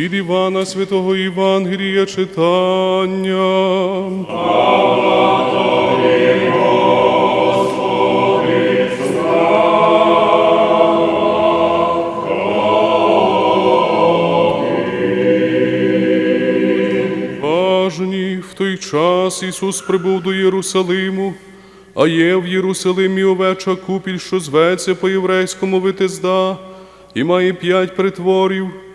Від Івана Святого Євангелія читання. Важні в той час Ісус прибув до Єрусалиму, а є в Єрусалимі овеча купіль, що зветься по єврейському витизда, і має п'ять притворів.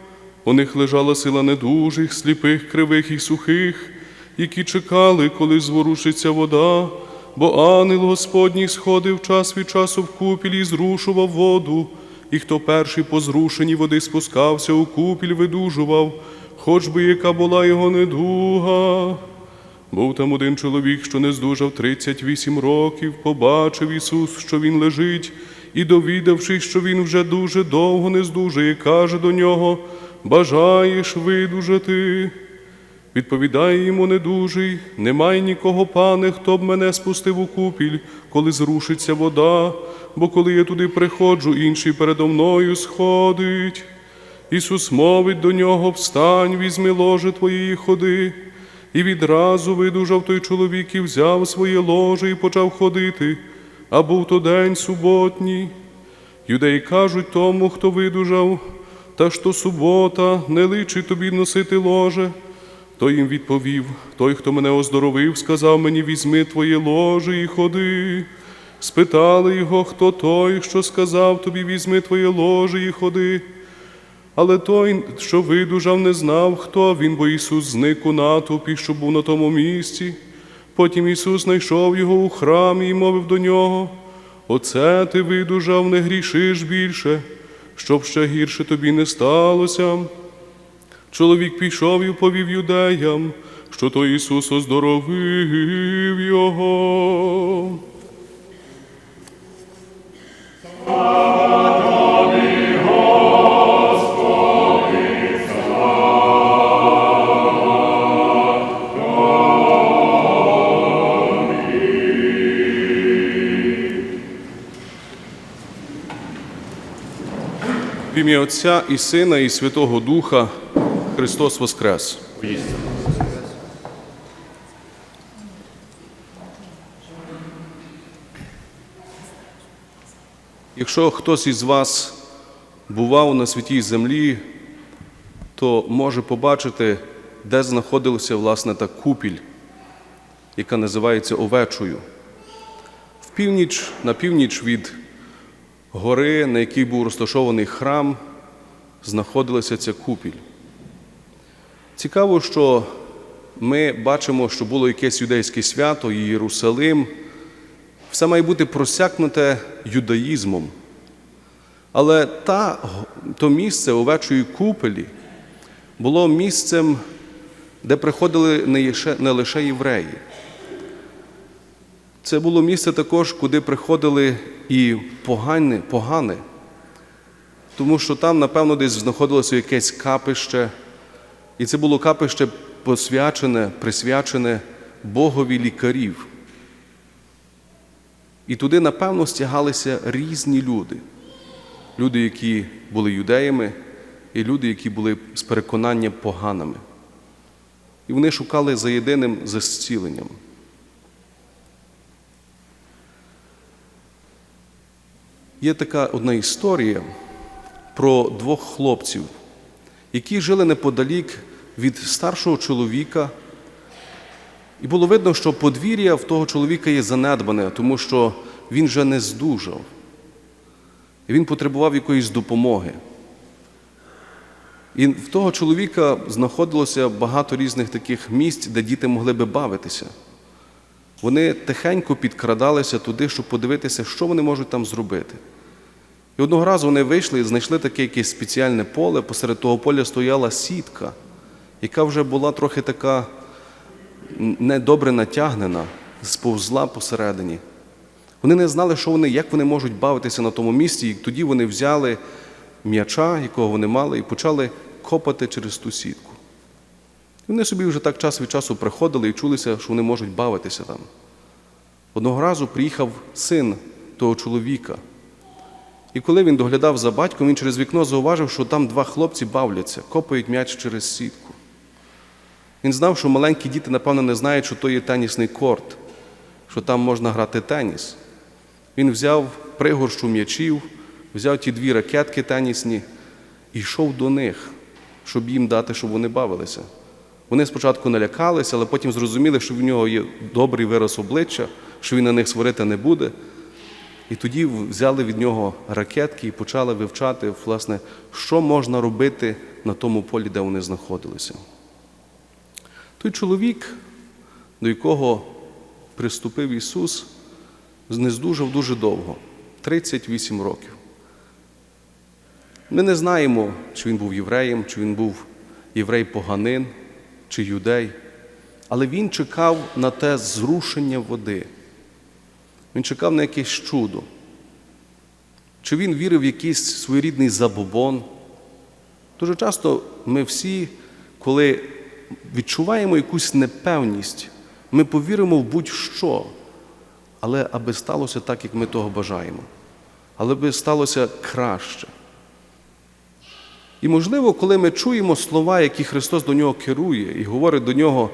У них лежала сила недужих, сліпих, кривих і сухих, які чекали, коли зворушиться вода, бо ангел Господній сходив час від часу в купіль і зрушував воду, і хто перший по зрушенні води спускався у купіль, видужував, хоч би яка була його недуга. Був там один чоловік, що не здужав 38 років, побачив Ісус, що він лежить, і довідавшись, що він вже дуже довго не здужає, каже до нього: Бажаєш видужати? Відповідає йому недужий, немає нікого, пане, хто б мене спустив у купіль, коли зрушиться вода, бо коли я туди приходжу, інший передо мною сходить. Ісус мовить до нього: Встань, візьми ложе твоєї ходи. І відразу видужав той чоловік і взяв своє ложе і почав ходити, а був то день суботній. Юдеї кажуть тому, хто видужав, та що субота, не личить тобі носити ложе. Той їм відповів: Той, хто мене оздоровив, сказав мені, візьми твоє ложе і ходи. Спитали його, хто той, що сказав тобі, візьми твоє ложе і ходи. Але той, що видужав, не знав, хто він, бо Ісус зник у натовпі, що був на тому місці. Потім Ісус знайшов його у храмі і мовив до нього: Оце ти видужав, не грішиш більше, щоб ще гірше тобі не сталося. Чоловік пішов і повів юдеям, що то Ісус оздоровив його. Ім'я Отця і Сина, і Святого Духа Христос Воскрес. Якщо хтось із вас бував на святій землі, то може побачити, де знаходилася власне та купіль, яка називається овечою. В північ, на північ від гори, на якій був розташований храм, знаходилася ця купіль. Цікаво, що ми бачимо, що було якесь юдейське свято, і Єрусалим. Все має бути просякнуте юдаїзмом. Але та, то місце овечої купелі було місцем, де приходили не лише, євреї. Це було місце також, куди приходили і погани, погани, тому що там, напевно, десь знаходилося якесь капище, і це було капище посвячене, присвячене Богові лікарів. І туди, напевно, стягалися різні люди. Люди, які були юдеями, і люди, які були з переконання поганими. І вони шукали за єдиним зціленням. Є така одна історія про двох хлопців, які жили неподалік від старшого чоловіка. І було видно, що подвір'я в того чоловіка є занедбане, тому що він вже не здужав. І він потребував якоїсь допомоги. І в того чоловіка знаходилося багато різних таких місць, де діти могли би бавитися. Вони тихенько підкрадалися туди, щоб подивитися, що вони можуть там зробити. І одного разу вони вийшли і знайшли таке якесь спеціальне поле. Посеред того поля стояла сітка, яка вже була трохи така недобре натягнена, сповзла посередині. Вони не знали, що вони, як вони можуть бавитися на тому місці, і тоді вони взяли м'яча, якого вони мали, і почали копати через ту сітку. І вони собі вже так час від часу приходили і чулися, що вони можуть бавитися там. Одного разу приїхав син того чоловіка, І коли він доглядав за батьком, він через вікно зауважив, що там два хлопці бавляться, копають м'яч через сітку. Він знав, що маленькі діти, напевно, не знають, що то є тенісний корт, що там можна грати теніс. Він взяв пригорщу м'ячів, взяв ті дві ракетки тенісні і йшов до них, щоб їм дати, щоб вони бавилися. Вони спочатку налякалися, але потім зрозуміли, що в нього є добрий вираз обличчя, що він на них сварити не буде. І тоді взяли від нього ракетки і почали вивчати, власне, що можна робити на тому полі, де вони знаходилися. Той чоловік, до якого приступив Ісус, не здужав дуже довго 38 років. Ми не знаємо, чи він був євреєм, чи він був єврей-поганин, чи юдей, але він чекав на те зрушення води. Він чекав на якесь чудо. Чи він вірив в якийсь своєрідний забобон? Дуже часто ми всі, коли відчуваємо якусь непевність, ми повіримо в будь-що, але аби сталося так, як ми того бажаємо, але аби сталося краще. І можливо, коли ми чуємо слова, які Христос до нього керує, і говорить до нього,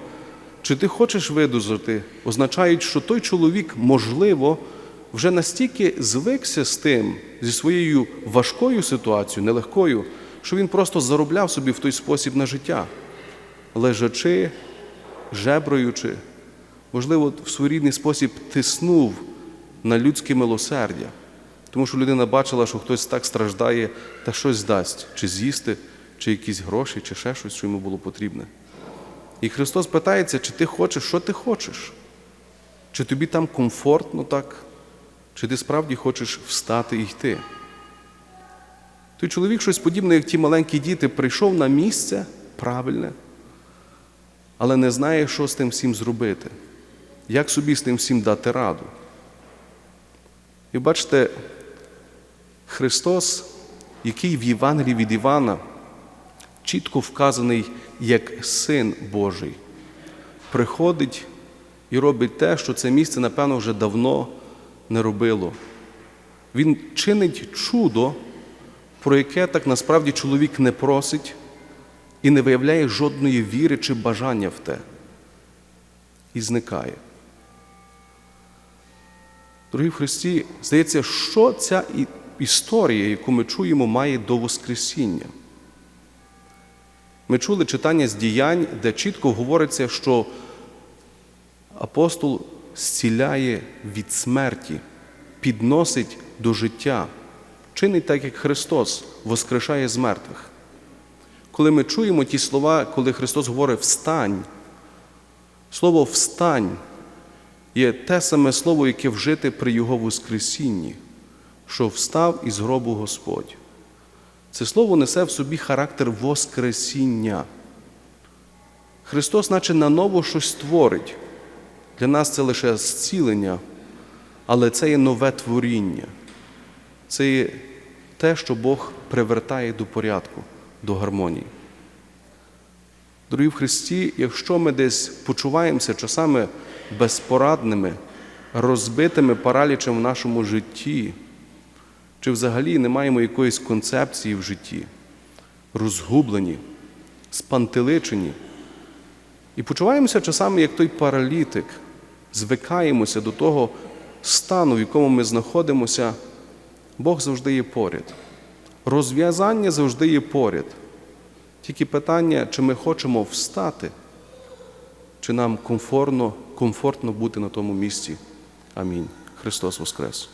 чи ти хочеш видужати, означають, що той чоловік, можливо, вже настільки звикся з тим, зі своєю важкою ситуацією, нелегкою, що він просто заробляв собі в той спосіб на життя, лежачи, жебраючи, можливо, в своєрідний спосіб тиснув на людське милосердя. Тому що людина бачила, що хтось так страждає та щось дасть, чи з'їсти, чи якісь гроші, чи ще щось, що йому було потрібне. І Христос питається, чи ти хочеш, що ти хочеш? Чи тобі там комфортно так, чи ти справді хочеш встати і йти? Той чоловік щось подібне, як ті маленькі діти, прийшов на місце правильне, але не знає, що з тим всім зробити, як собі з тим всім дати раду. І бачите, Христос, який в Євангелії від Івана чітко вказаний як Син Божий, приходить і робить те, що це місце, напевно, вже давно не робило. Він чинить чудо, про яке так насправді чоловік не просить і не виявляє жодної віри чи бажання в те. І зникає. Дорогі в Христі, здається, що ця історія, яку ми чуємо, має до Воскресіння. Ми чули читання з діянь, де чітко говориться, що апостол зціляє від смерті, підносить до життя, чинить так, як Христос воскрешає з мертвих. Коли ми чуємо ті слова, коли Христос говорить встань, слово встань є те саме слово, яке вжите при Його Воскресінні, що встав із гробу Господь. Це слово несе в собі характер Воскресіння. Христос, наче наново щось творить. Для нас це лише зцілення, але це є нове творіння. Це є те, що Бог привертає до порядку, до гармонії. Дорогі в Христі, якщо ми десь почуваємося часами безпорадними, розбитими паралічем в нашому житті, чи взагалі не маємо якоїсь концепції в житті, розгублені, спантеличені, і почуваємося часами, як той паралітик, звикаємося до того стану, в якому ми знаходимося, Бог завжди є поряд. Розв'язання завжди є поряд. Тільки питання, чи ми хочемо встати, чи нам комфортно, комфортно бути на тому місці. Амінь. Христос Воскрес!